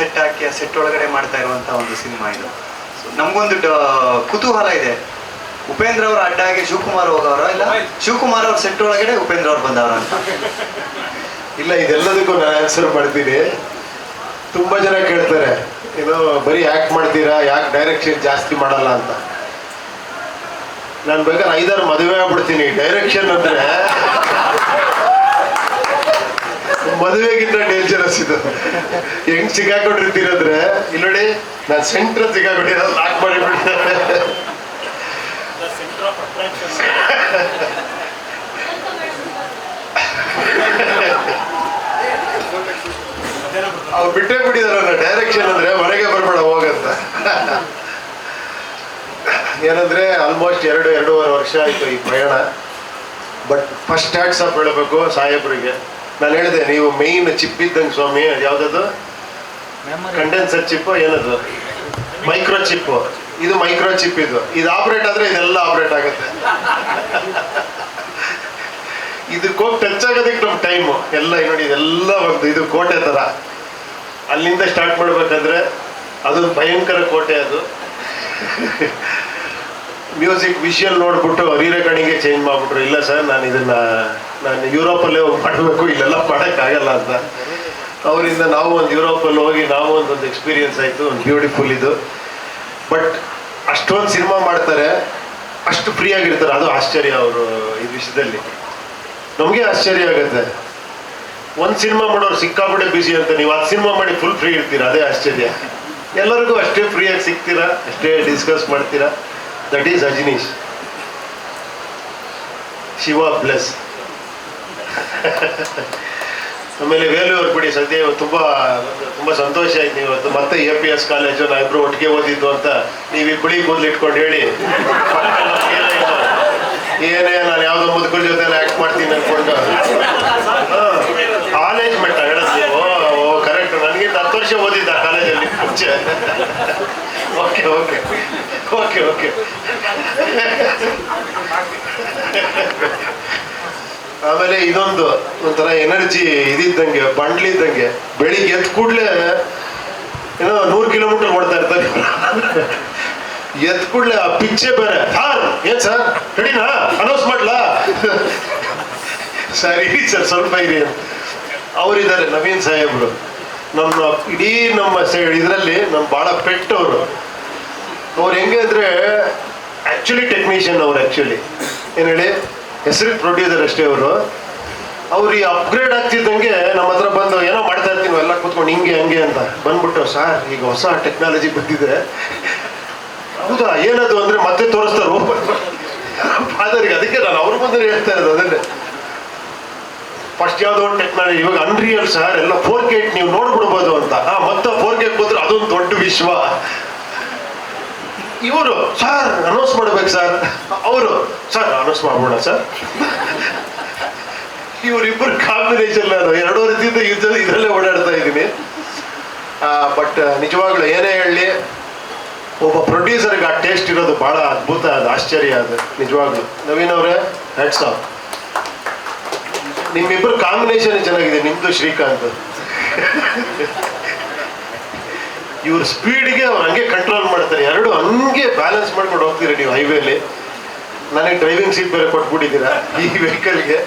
Set ಹಾಕಿ ಆ set ಒಳಗಡೆ ಮಾಡ್ತಾ ಇರುವಂತ ಒಂದು ಸಿನಿಮಾ ಇದು. ನಮ್ಗೊಂದು ಕುತೂಹಲ ಇದೆ. ಉಪೇಂದ್ರ ಅವರ ಅಡ್ಡಾಗಿ ಶಿವಕುಮಾರ್ ಹೋಗವರ ಇಲ್ಲ? ಶಿವಕುಮಾರ್ ಅವ್ರ ಸೆಟ್ ಒಳಗಡೆ ಉಪೇಂದ್ರ ಅವ್ರು ಬಂದವರ ಅಂತ. ಇಲ್ಲ ಇದೆಲ್ಲದಕ್ಕೂ ನಾನು ಆನ್ಸರ್ ಮಾಡ್ತೀನಿ. ತುಂಬಾ ಜನ ಕೇಳ್ತಾರೆ ಇದು ಬರೀ ಯಾಕೆ ಮಾಡ್ತೀರಾ? ಯಾಕೆ ಡೈರೆಕ್ಷನ್ ಜಾಸ್ತಿ ಮಾಡಲ್ಲ ಅಂತ? ನಾನು ಬೇಕಾದ್ರೆ ಐದಾರು ಮದುವೆ ಆಗ್ಬಿಡ್ತೀನಿ. ಡೈರೆಕ್ಷನ್ ಅಂದ್ರೆ ಮದುವೆಗಿಂತ ಡೇಂಜರಸ್ ಇದು. ಹೆಂಗ್ ಸಿಕ್ಕಾಕೊಂಡಿರ್ತೀರಂದ್ರೆ, ಇಲ್ಲಿ ನೋಡಿ, ನಾನು ಸೆಂಟ್ರ್ ಸಿಕ್ಕಾಕೊಂಡಿರೋ ಲಾಕ್ ಮಾಡಿಬಿಡ್ತಾರೆ ಅವ್ರು ಬಿಟ್ಟೇ ಬಿಟ್ಟಿದಾರ ಡೈರೆಕ್ಷನ್ ಅಂದ್ರೆ ಮನೆಗೆ ಬರಬೇಡ, ಹೋಗಂತ. ಏನಂದ್ರೆ ಆಲ್ಮೋಸ್ಟ್ ಎರಡು, ಎರಡೂವರೆ ವರ್ಷ ಆಯ್ತು ಈ ಪ್ರಯಾಣ. ಬಟ್ ಫಸ್ಟ್ ಟ್ಯಾಕ್ಸ್ ಆಫ್ ಹೇಳಬೇಕು, ಸಾಹೇಬ್ರಿಗೆ. ನಾನು ಹೇಳಿದೆ ನೀವು ಮೇಯ್ನ್ ಚಿಪ್ ಇದ್ದಂಗೆ ಸ್ವಾಮಿ ಅದು ಯಾವ್ದದು? ಕಂಡೆನ್ಸರ್ ಚಿಪ್ ಏನದು? ಮೈಕ್ರೋ ಚಿಪ್ ಇದು ಮೈಕ್ರೋ ಚಿಪ್ ಇದು. ಇದು ಆಪರೇಟ್ ಆದ್ರೆ ಇದೆಲ್ಲ ಆಪರೇಟ್ ಆಗುತ್ತೆ. ಇದು ಹೋಗಿ ಟಚ್ ಆಗೋದಕ್ಕೆ ನಮ್ಮ ಟೈಮು ಎಲ್ಲ ನೋಡಿ ಇದೆಲ್ಲ ಒಂದು ಇದು ಕೋಟೆ ತರ. ಅಲ್ಲಿಂದ ಸ್ಟಾರ್ಟ್ ಮಾಡ್ಬೇಕಾದ್ರೆ ಅದೊಂದು ಭಯಂಕರ ಕೋಟೆ ಅದು. ಮ್ಯೂಸಿಕ್ ವಿಷಯಲ್ ನೋಡ್ಬಿಟ್ಟು ಕಣಿಗೆ ಚೇಂಜ್ ಮಾಡ್ಬಿಟ್ರು. ಇಲ್ಲ ಸರ್ ನಾನು ಇದನ್ನ, ನಾನು ಯುರೋಪಲ್ಲೇ ಹೋಗಿ ಮಾಡಬೇಕು, ಇಲ್ಲೆಲ್ಲ ಮಾಡೋಕ್ಕಾಗಲ್ಲ ಅಂತ. ಅವರಿಂದ ನಾವು ಒಂದು ಯುರೋಪಲ್ಲಿ ಹೋಗಿ ನಾವು ಒಂದೊಂದು ಎಕ್ಸ್ಪೀರಿಯನ್ಸ್ ಆಯಿತು, ಒಂದು ಬ್ಯೂಟಿಫುಲ್ ಇದು. ಬಟ್ ಅಷ್ಟೊಂದು ಸಿನಿಮಾ ಮಾಡ್ತಾರೆ, ಅಷ್ಟು ಫ್ರೀ ಆಗಿರ್ತಾರೆ. ಅದು ಆಶ್ಚರ್ಯ ಅವರು ಈ ವಿಷಯದಲ್ಲಿ. ನಮಗೆ ಆಶ್ಚರ್ಯ ಆಗುತ್ತೆ. ಒಂದು ಸಿನಿಮಾ ಮಾಡೋರು ಸಿಕ್ಕಾಪಟ್ಟೆ ಬಿಸಿ ಅಂತ, ನೀವು ಆ ಸಿನಿಮಾ ಮಾಡಿ ಫುಲ್ ಫ್ರೀ ಇರ್ತೀರಾ? ಅದೇ ಆಶ್ಚರ್ಯ. ಎಲ್ಲರಿಗೂ ಅಷ್ಟೇ ಫ್ರೀಯಾಗಿ ಸಿಗ್ತೀರಾ? ಅಷ್ಟೇ ಡಿಸ್ಕಸ್ ಮಾಡ್ತೀರಾ? That is Ajaneesh Shiva plus ಆಮೇಲೆ ವೇಲೂರು ಬಿಡಿ, ಸದ್ಯ ತುಂಬ, ತುಂಬಾ ಸಂತೋಷ ಆಯ್ತು. ನೀವು ಇವತ್ತು ಮತ್ತೆ ಎ ಪಿ ಎಸ್ ಕಾಲೇಜು ನಾವಿಬ್ರು ಒಟ್ಟಿಗೆ ಓದಿದ್ದು ಅಂತ ನೀವು ಈ ಬಿಳಿ ಕೂದಲು ಇಟ್ಕೊಂಡು ಹೇಳಿ. ಏನೇ ನಾನು ಯಾವುದೋ ಮುದುಕರ ಜೊತೆ ಆ್ಯಕ್ಟ್ ಮಾಡ್ತೀನಿ ಅನ್ಕೊಂಡು. ಕಾಲೇಜ್ ಮಟ್ಟ ಹೇಳೋದು ನೀವು. ಓ ಕರೆಕ್ಟ್ ನನಗಿಂತ ಹತ್ತು ವರ್ಷ ಓದಿದ್ದ ಕಾಲೇಜಲ್ಲಿ ಮುಂಚೆ. ಓಕೆ ಓಕೆ ಓಕೆ ಓಕೆ ಆಮೇಲೆ ಇದೊಂದು ಒಂಥರ ಎನರ್ಜಿ ಇದಿದ್ದಂಗೆ ಬಂಡ್ಲಿದ್ದಂಗೆ ಬೆಳಿಗ್ಗೆ ಎದ್ದ ಕೂಡಲೇ ಏನೋ ನೂರು ಕಿಲೋಮೀಟರ್ ಓಡ್ತಾ ಇರ್ತಾರೆ. ಎದ್ದ ಕೂಡಲೇ ಆ ಪಿಚ್ಚೆ ಬೇರೆ. ಸರ್, ಏನ್ ಸರ್? ರೆಡಿನಾ ಅನೌನ್ಸ್ ಮಾಡ್ಲಾ? ಸರಿ ಸರ್, ಸ್ವಲ್ಪ ಇರಿ ಅವರಿದ್ದಾರೆ ನವೀನ್ ಸಾಹೇಬ್ರು. ನಮ್ಮ ಇಡೀ ನಮ್ಮ ಇದರಲ್ಲಿ ನಮ್ಮ ಭಾಳ ಪೆಟ್ ಅವರು ಹೆಂಗೆ ಅಂದ್ರೆ ಆಕ್ಚುಲಿ ಟೆಕ್ನಿಷಿಯನ್ ಅವ್ರು ಆಕ್ಚುಲಿ ಏನು ಹೇಳಿ? ಹೆಸರು ಪ್ರೊಡ್ಯೂಸರ್ ಅಷ್ಟೇ ಅವರು. ಅವ್ರು ಈ ಅಪ್ಗ್ರೇಡ್ ಆಗ್ತಿದ್ದಂಗೆ ನಮ್ಮ ಹತ್ರ ಬಂದು ಏನೋ ಮಾಡ್ತಾ ಇರ್ತೀವಿ ಎಲ್ಲ ಕೂತ್ಕೊಂಡು ಹಿಂಗೆ, ಹಂಗೆ ಅಂತ ಬಂದ್ಬಿಟ್ಟು, ಸರ್, ಈಗ ಹೊಸ ಟೆಕ್ನಾಲಜಿ ಬಂದಿದೆ. ಹೌದಾ? ಏನದು ಅಂದ್ರೆ ಮತ್ತೆ ತೋರಿಸ್ತಾರೆ. ಫಾದರ್ಗೆ ಅದಕ್ಕೆ ನಾನು ಅವ್ರ ಬಂದ್ರೆ ಹೇಳ್ತಾ ಇರೋದು ಅದನ್ನೇ. ಫಸ್ಟ್ ಯಾವುದೋ ಟೆಕ್ನಾಲಜಿ ಇವಾಗ ಅನ್ರಿಯಲ್ ಸರ್, ಎಲ್ಲ ಫೋರ್ ಕೆ ನೀವು ನೋಡ್ಬಿಡ್ಬೋದು ಅಂತ. ಹಾ, ಮತ್ತೆ ಫೋರ್ ಕೆ ಕೂತ್ರೆ ಅದೊಂದು ದೊಡ್ಡ ವಿಶ್ವ. ಇವರು ಸರ್ ಅನೌನ್ಸ್ ಮಾಡ್ಬೇಕು ಸರ್ ಅವರು ಸರ್ ಅನೌನ್ಸ್ ಮಾಡ್ಬೋಣ ಸರ್ ಇವರಿಬ್ಬರು ಕಾಂಬಿನೇಷನ್ ನಾನು ಎರಡೂ ರೀತಿಯಿಂದ ಯುದ್ಧ ಇದರಲ್ಲೇ ಓಡಾಡ್ತಾ ಇದ್ದೀನಿ. ಬಟ್ ನಿಜವಾಗ್ಲೂ ಏನೇ ಹೇಳಲಿ ಒಬ್ಬ ಪ್ರೊಡ್ಯೂಸರ್ಗೆ ಆ ಟೇಸ್ಟ್ ಇರೋದು ಬಹಳ ಅದ್ಭುತ, ಅದು ಆಶ್ಚರ್ಯ, ಅದು ನಿಜವಾಗ್ಲೂ. ನವೀನ್ ಅವರೇ ಹೆಡ್ಸ್ ಆಫ್ ನಿಮ್ಮಿಬ್ಬರು ಕಾಂಬಿನೇಷನ್ ಚೆನ್ನಾಗಿದೆ, ನಿಮ್ದು ಶ್ರೀಕಾಂತ್. ಇವ್ರ ಸ್ಪೀಡ್ಗೆ ಅವ್ರು ಹಂಗೆ ಕಂಟ್ರೋಲ್ ಮಾಡ್ತಾರೆ. ಎರಡು ಹಂಗೆ ಬ್ಯಾಲೆನ್ಸ್ ಮಾಡ್ಕೊಂಡು ಹೋಗ್ತೀರಾ ನೀವು ಹೈವೇಲಿ ನನಗೆ ಡ್ರೈವಿಂಗ್ ಸೀಟ್ ಬೇರೆ ಕೊಟ್ಬಿಟ್ಟಿದ್ದೀರಾ ಈ ವೆಹಿಕಲ್ಗೆ